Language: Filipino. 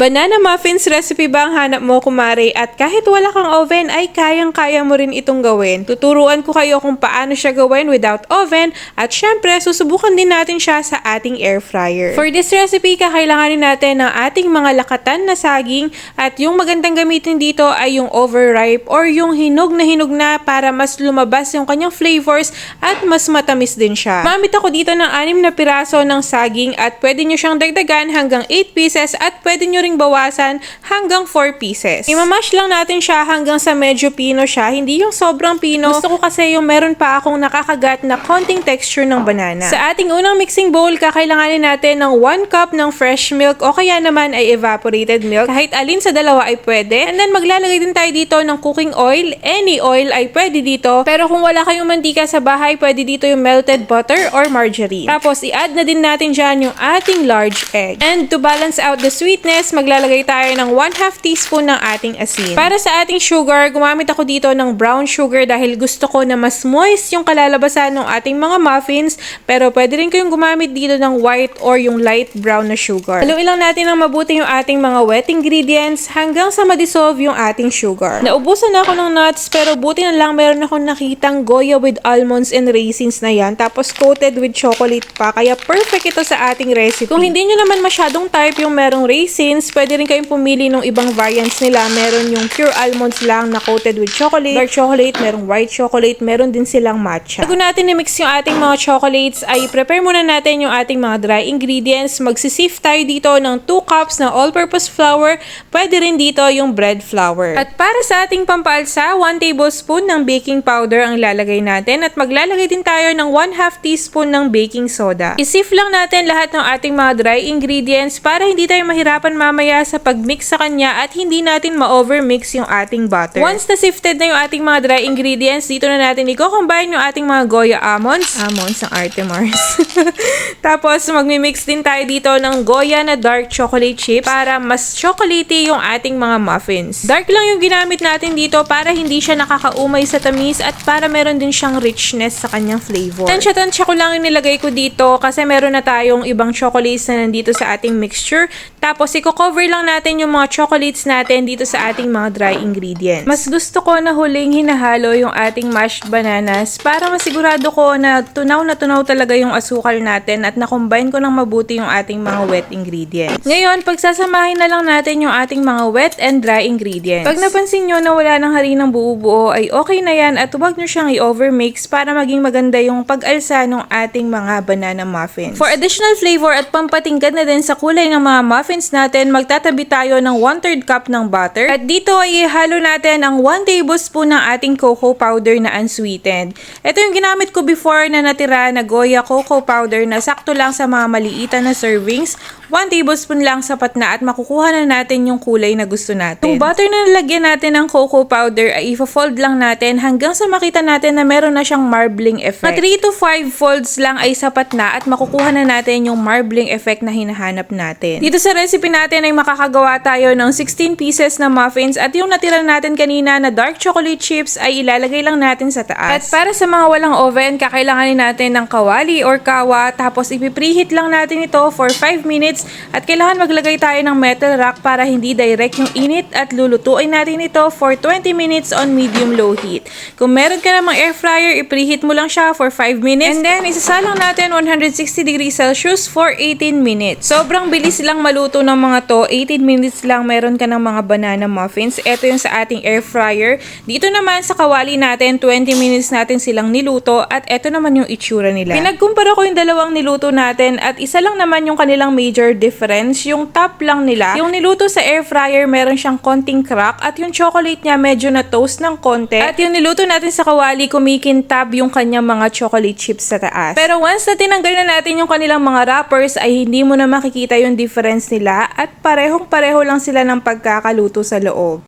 Banana muffins recipe ba ang hanap mo, kumare? At kahit wala kang oven, ay kayang-kaya mo rin itong gawin. Tuturuan ko kayo kung paano siya gawin without oven. At syempre, susubukan din natin siya sa ating air fryer. For this recipe, kakailanganin natin ng ating mga lakatan na saging. At yung magandang gamitin dito ay yung overripe or yung hinog na hinog na para mas lumabas yung kanyang flavors at mas matamis din siya. Mamit ako dito ng anim na piraso ng saging at pwede nyo siyang dagdagan hanggang 8 pieces at pwede nyo ring bawasan hanggang 4 pieces. Imamash lang natin siya hanggang sa medyo pino siya, hindi yung sobrang pino. Gusto ko kasi yung meron pa akong nakakagat na konting texture ng banana. Sa ating unang mixing bowl, kakailanganin natin ng 1 cup ng fresh milk o kaya naman ay evaporated milk. Kahit alin sa dalawa ay pwede. And then maglalagay din tayo dito ng cooking oil. Any oil ay pwede dito. Pero kung wala kayong mantika sa bahay, pwede dito yung melted butter or margarine. Tapos i-add na din natin dyan yung ating large egg. And to balance out the sweetness, maglalagay tayo ng 1 half teaspoon ng ating asin. Para sa ating sugar, gumamit ako dito ng brown sugar dahil gusto ko na mas moist yung kalalabasan ng ating mga muffins. Pero pwede rin kayong gumamit dito ng white or yung light brown na sugar. Haluin lang natin ng mabuti yung ating mga wet ingredients hanggang sa madissolve yung ating sugar. Naubusan na ako ng nuts pero buti na lang meron akong nakitang goya with almonds and raisins na yan tapos coated with chocolate pa kaya perfect ito sa ating recipe. Kung hindi nyo naman masyadong type yung merong raisins, pwede rin kayong pumili ng ibang variants nila. Meron yung pure almonds lang na coated with chocolate, dark chocolate, merong white chocolate, meron din silang matcha. Bago natin i-mix yung ating mga chocolates, ay prepare muna natin yung ating mga dry ingredients. Magsisift tayo dito ng 2 cups na all-purpose flour. Pwede rin dito yung bread flour. At para sa ating pampaalsa, 1 tablespoon ng baking powder ang ilalagay natin at maglalagay din tayo ng 1 half teaspoon ng baking soda. Isift lang natin lahat ng ating mga dry ingredients para hindi tayo mahirapan mamaya sa pagmix sa kanya at hindi natin ma-overmix yung ating butter. Once na sifted na yung ating mga dry ingredients, dito na natin i-combine yung ating mga Goya almonds. Almonds ng Artemars. Tapos, magmi-mix din tayo dito ng Goya na dark chocolate chip para mas chocolatey yung ating mga muffins. Dark lang yung ginamit natin dito para hindi siya nakakaumay sa tamis at para meron din siyang richness sa kanyang flavor. Tansya-tansya ko lang yung nilagay ko dito kasi meron na tayong ibang chocolates na nandito sa ating mixture. Tapos, i-cover lang natin yung mga chocolates natin dito sa ating mga dry ingredients. Mas gusto ko na huling hinahalo yung ating mashed bananas para masigurado ko na tunaw na tunaw talaga yung asukal natin at na-combine ko ng mabuti yung ating mga wet ingredients. Ngayon, pagsasamahin na lang natin yung ating mga wet and dry ingredients. Pag napansin nyo na wala ng harinang buo-buo ay okay na yan at huwag nyo siyang i-overmix para maging maganda yung pag-alsa ng ating mga banana muffins. For additional flavor at pampatingkad na din sa kulay ng mga muffins natin, magtatabi tayo ng 1-3 cup ng butter. At dito ay ihalo natin ang 1 tablespoon ng ating cocoa powder na unsweetened. Ito yung ginamit ko before na natira na Goya cocoa powder na sakto lang sa mga maliitan na servings. 1 tablespoon lang sapat na at makukuha na natin yung kulay na gusto natin. Yung butter na nalagyan natin ng cocoa powder ay i-fold lang natin hanggang sa makita natin na meron na siyang marbling effect. Mga 3 to 5 folds lang ay sapat na at makukuha na natin yung marbling effect na hinahanap natin. Dito sa recipe natin ay makakagawa tayo ng 16 pieces na muffins at yung natira natin kanina na dark chocolate chips ay ilalagay lang natin sa taas. At para sa mga walang oven, kakailanganin natin ng kawali or kawa tapos ipipreheat lang natin ito for 5 minutes at kailangan maglagay tayo ng metal rack para hindi direct yung init at lulutuin natin ito for 20 minutes on medium-low heat. Kung meron ka namang air fryer, ipreheat mo lang siya for 5 minutes and then isasalang natin 160 degrees Celsius for 18 minutes. Sobrang bilis lang maluto ng mga to. 18 minutes lang meron ka ng mga banana muffins. Ito yung sa ating air fryer. Dito naman sa kawali natin, 20 minutes natin silang niluto at ito naman yung itsura nila. Pinagkumpara ko yung dalawang niluto natin at isa lang naman yung kanilang major difference. Yung top lang nila. Yung niluto sa air fryer, meron siyang konting crack at yung chocolate niya medyo na toast ng konti. At yung niluto natin sa kawali, kumikintab yung kanyang mga chocolate chips sa taas. Pero once na tinanggal na natin yung kanilang mga wrappers, ay hindi mo na makikita yung difference nila at parehong pareho lang sila ng pagkakaluto sa loob.